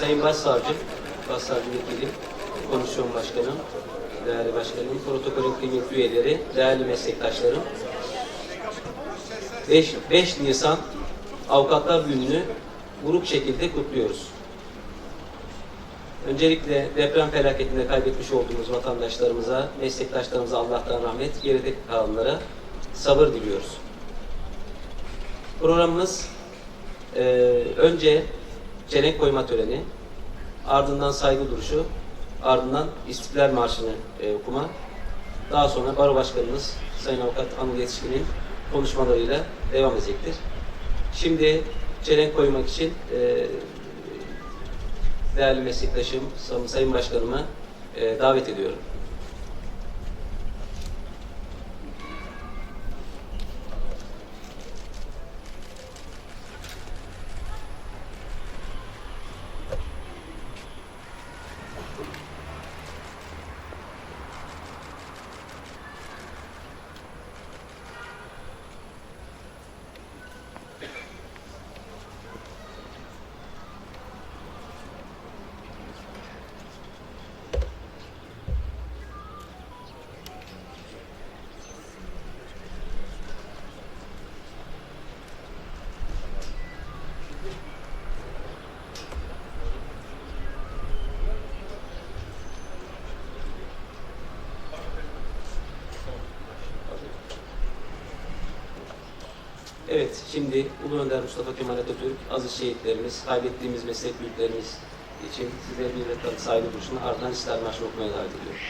Sayın Başsavcım, Başsavcı Vekili, Komisyon Başkanım, değerli başkanım, protokolün kıymetli üyeleri, değerli meslektaşlarım. 5, 5 Nisan Avukatlar Günü'nü buruk şekilde kutluyoruz. Öncelikle deprem felaketinde kaybetmiş olduğumuz vatandaşlarımıza, meslektaşlarımıza Allah'tan rahmet, geride kalanlara sabır diliyoruz. Programımız eee, önce çelenk koyma töreni, ardından saygı duruşu, ardından İstiklal Marşı'nı eee, okuma, daha sonra Baro Başkanımız Sayın Avukat Anıl Yetişkin'in konuşmalarıyla devam edecektir. Şimdi çelenk koymak için eee değerli meslektaşım, Sayın- Başkanımı eee, davet ediyorum. Evet, şimdi Ulu Önder Mustafa Kemal Atatürk, aziz şehitlerimiz, kaybettiğimiz meslek büyüklerimiz için size bir saygı duruşunu ardından İstiklal Marşı'nı okumaya davet ediyorum.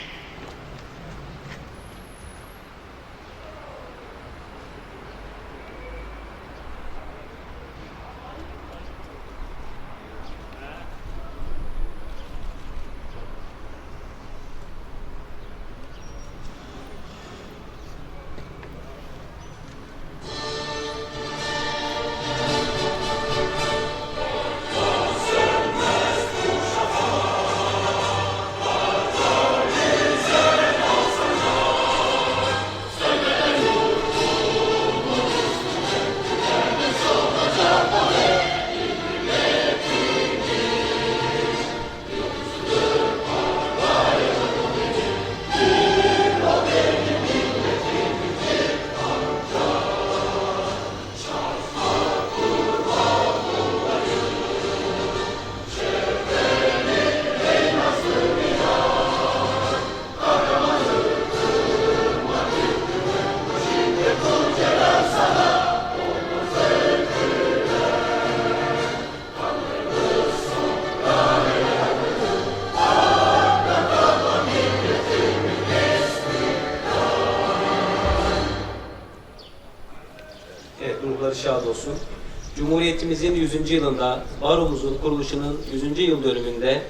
Cumhuriyetimizin 100. yılında, baromuzun kuruluşunun 100. yıl dönümünde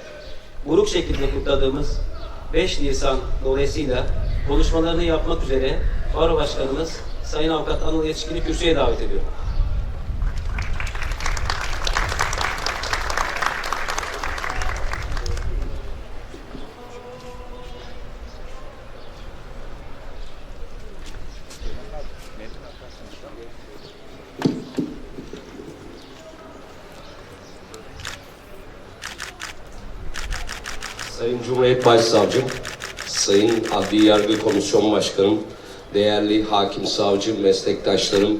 buruk şekilde kutladığımız 5 Nisan dolayısıyla konuşmalarını yapmak üzere Baro Başkanımız Sayın Avukat Anıl Yetişkin'i kürsüye davet ediyorum. Sayın Cumhuriyet Başsavcım, Sayın Adli Yargı Komisyon Başkanım, değerli hakim savcı meslektaşlarım,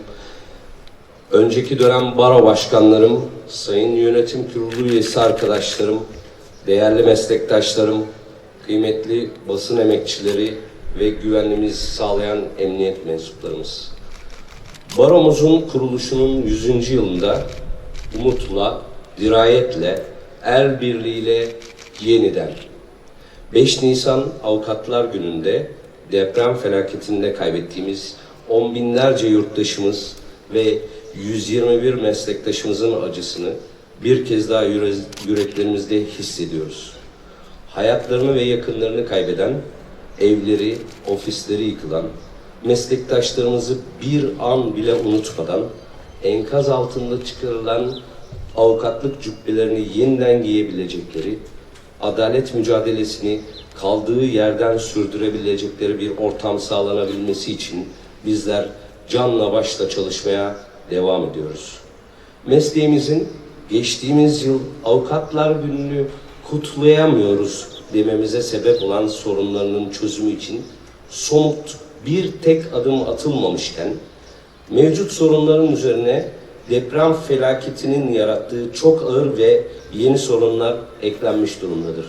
önceki dönem baro başkanlarım, sayın yönetim kurulu üyesi arkadaşlarım, değerli meslektaşlarım, kıymetli basın emekçileri ve güvenliğimizi sağlayan emniyet mensuplarımız. Baromuzun kuruluşunun 100. yılında umutla, dirayetle, el birliğiyle yeniden 5 Nisan Avukatlar Günü'nde deprem felaketinde kaybettiğimiz on binlerce yurttaşımız ve 121 meslektaşımızın acısını bir kez daha yüre- yüreklerimizde hissediyoruz. Hayatlarını ve yakınlarını kaybeden, evleri, ofisleri yıkılan, meslektaşlarımızı bir an bile unutmadan enkaz altında çıkarılan avukatlık cübbelerini yeniden giyebilecekleri, adalet mücadelesini kaldığı yerden sürdürebilecekleri bir ortam sağlanabilmesi için bizler canla başla çalışmaya devam ediyoruz. Mesleğimizin geçtiğimiz yıl Avukatlar Günü'nü kutlayamıyoruz dememize sebep olan sorunlarının çözümü için somut bir tek adım atılmamışken mevcut sorunların üzerine deprem felaketinin yarattığı çok ağır ve yeni sorunlar eklenmiş durumdadır.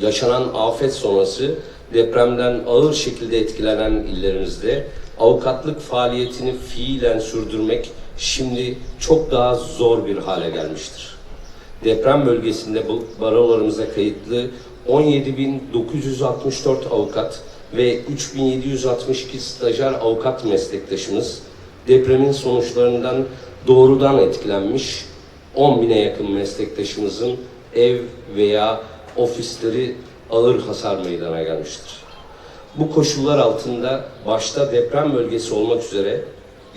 Yaşanan afet sonrası depremden ağır şekilde etkilenen illerimizde avukatlık faaliyetini fiilen sürdürmek şimdi çok daha zor bir hale gelmiştir. Deprem bölgesinde bu barolarımıza kayıtlı 17.964 avukat ve 3.762 stajyer avukat meslektaşımız depremin sonuçlarından doğrudan etkilenmiş 10 bine yakın meslektaşımızın ev veya ofisleri ağır hasar meydana gelmiştir. Bu koşullar altında başta deprem bölgesi olmak üzere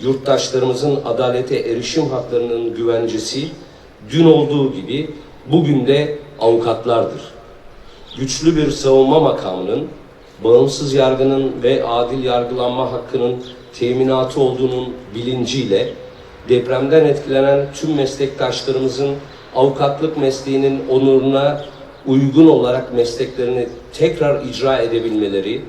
yurttaşlarımızın adalete erişim haklarının güvencesi dün olduğu gibi bugün de avukatlardır. Güçlü bir savunma makamının, bağımsız yargının ve adil yargılanma hakkının teminatı olduğunun bilinciyle depremden etkilenen tüm meslektaşlarımızın avukatlık mesleğinin onuruna uygun olarak mesleklerini tekrar icra edebilmeleri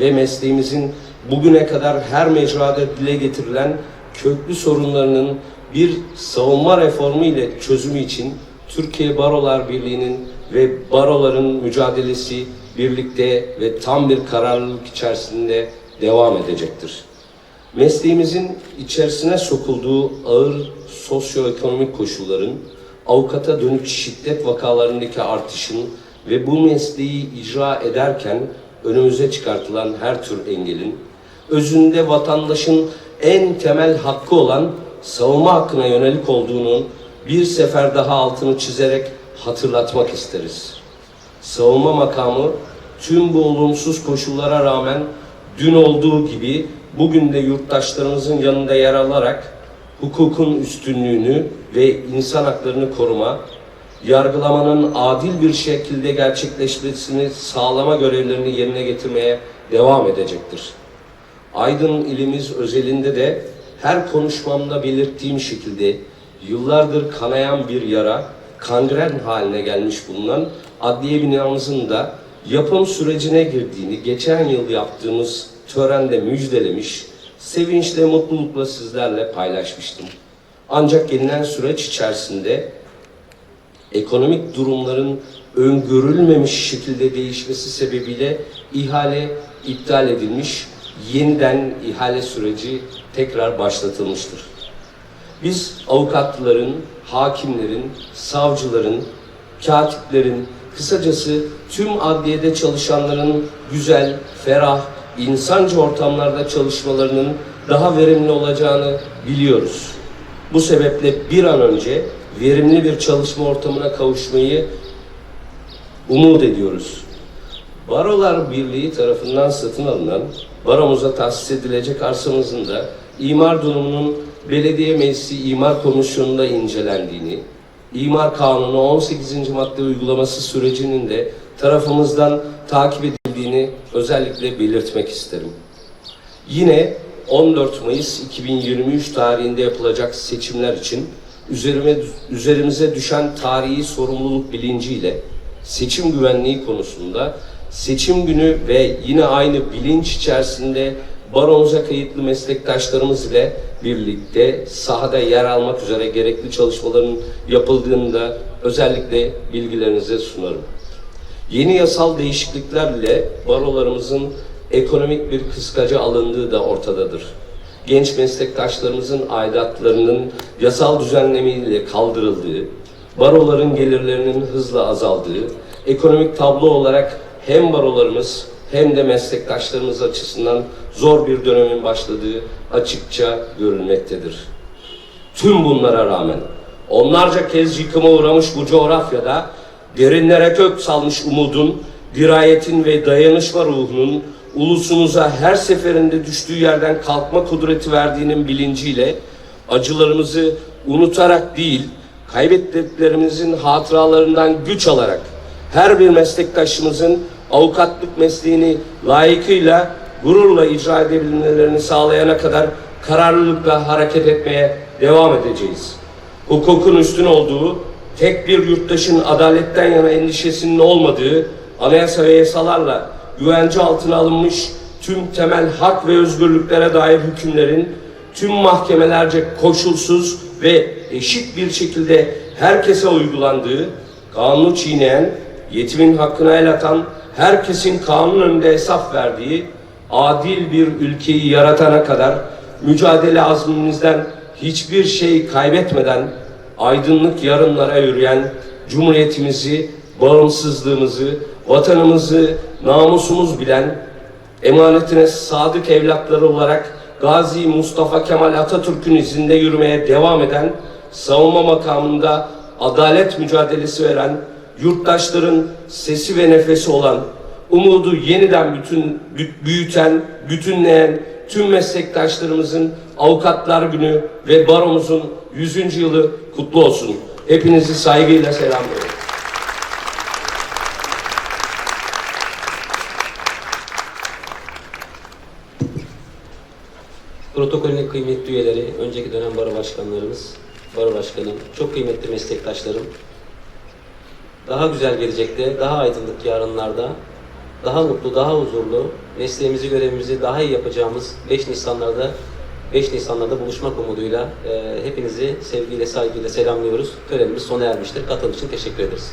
ve mesleğimizin bugüne kadar her mecrada dile getirilen köklü sorunlarının bir savunma reformu ile çözümü için Türkiye Barolar Birliği'nin ve baroların mücadelesi birlikte ve tam bir kararlılık içerisinde devam edecektir. Mesleğimizin içerisine sokulduğu ağır sosyoekonomik koşulların avukata dönük şiddet vakalarındaki artışın ve bu mesleği icra ederken önümüze çıkartılan her tür engelin özünde vatandaşın en temel hakkı olan savunma hakkına yönelik olduğunu bir sefer daha altını çizerek hatırlatmak isteriz. Savunma makamı tüm bu olumsuz koşullara rağmen dün olduğu gibi bugün de yurttaşlarımızın yanında yer alarak hukukun üstünlüğünü ve insan haklarını koruma, yargılamanın adil bir şekilde gerçekleşmesini sağlama görevlerini yerine getirmeye devam edecektir. Aydın ilimiz özelinde de her konuşmamda belirttiğim şekilde yıllardır kanayan bir yara, kangren haline gelmiş bulunan adliye binamızın da yapım sürecine girdiğini geçen yıl yaptığımız törende müjdelemiş, sevinçle, mutlulukla sizlerle paylaşmıştım. Ancak gelinen süreç içerisinde ekonomik durumların öngörülmemiş şekilde değişmesi sebebiyle ihale iptal edilmiş, yeniden ihale süreci tekrar başlatılmıştır. Biz avukatların, hakimlerin, savcıların, katiplerin, kısacası tüm adliyede çalışanların güzel, ferah, insancı ortamlarda çalışmalarının daha verimli olacağını biliyoruz. Bu sebeple bir an önce verimli bir çalışma ortamına kavuşmayı umut ediyoruz. Barolar Birliği tarafından satın alınan baromuza tahsis edilecek arsamızın da imar durumunun belediye meclisi imar komisyonunda incelendiğini, imar kanunu 18. madde uygulaması sürecinin de tarafımızdan takip edildiğini özellikle belirtmek isterim. Yine 14 Mayıs 2023 tarihinde yapılacak seçimler için üzerime, üzerimize düşen tarihi sorumluluk bilinciyle seçim güvenliği konusunda seçim günü ve yine aynı bilinç içerisinde baromuza kayıtlı meslektaşlarımız ile birlikte sahada yer almak üzere gerekli çalışmaların yapıldığını da özellikle bilgilerinize sunarım. Yeni yasal değişikliklerle barolarımızın ekonomik bir kıskaca alındığı da ortadadır. Genç meslektaşlarımızın aidatlarının yasal düzenlemeyle kaldırıldığı, baroların gelirlerinin hızla azaldığı, ekonomik tablo olarak hem barolarımız hem de meslektaşlarımız açısından zor bir dönemin başladığı açıkça görülmektedir. Tüm bunlara rağmen onlarca kez yıkıma uğramış bu coğrafyada derinlere kök salmış umudun, dirayetin ve dayanışma ruhunun ulusumuza her seferinde düştüğü yerden kalkma kudreti verdiğinin bilinciyle acılarımızı unutarak değil, kaybettiklerimizin hatıralarından güç alarak her bir meslektaşımızın avukatlık mesleğini layıkıyla, gururla icra edebilmelerini sağlayana kadar kararlılıkla hareket etmeye devam edeceğiz. hukukun üstün olduğu, tek bir yurttaşın adaletten yana endişesinin olmadığı, anayasa ve yasalarla güvence altına alınmış tüm temel hak ve özgürlüklere dair hükümlerin tüm mahkemelerce koşulsuz ve eşit bir şekilde herkese uygulandığı, kanunu çiğneyen, yetimin hakkına el atan, herkesin kanun önünde hesap verdiği, adil bir ülkeyi yaratana kadar mücadele azmimizden hiçbir şey kaybetmeden aydınlık yarınlara yürüyen Cumhuriyetimizi, bağımsızlığımızı, vatanımızı, namusumuz bilen, emanetine sadık evlatları olarak Gazi Mustafa Kemal Atatürk'ün izinde yürümeye devam eden, savunma makamında adalet mücadelesi veren, yurttaşların sesi ve nefesi olan, umudu yeniden bütün bü- büyüten, bütünleyen tüm meslektaşlarımızın Avukatlar Günü ve baromuzun 100. yılı kutlu olsun. Hepinizi saygıyla selamlıyorum. Protokolün kıymetli üyeleri, önceki dönem baro başkanlarımız, baro başkanım, çok kıymetli meslektaşlarım. Daha güzel gelecekte, daha aydınlık yarınlarda, daha mutlu, daha huzurlu, mesleğimizi, görevimizi daha iyi yapacağımız 5 Nisanlarda 5 Nisanlarda buluşmak umuduyla e, hepinizi sevgiyle, saygıyla selamlıyoruz. Törenimiz sona ermiştir. Katılım için teşekkür ederiz.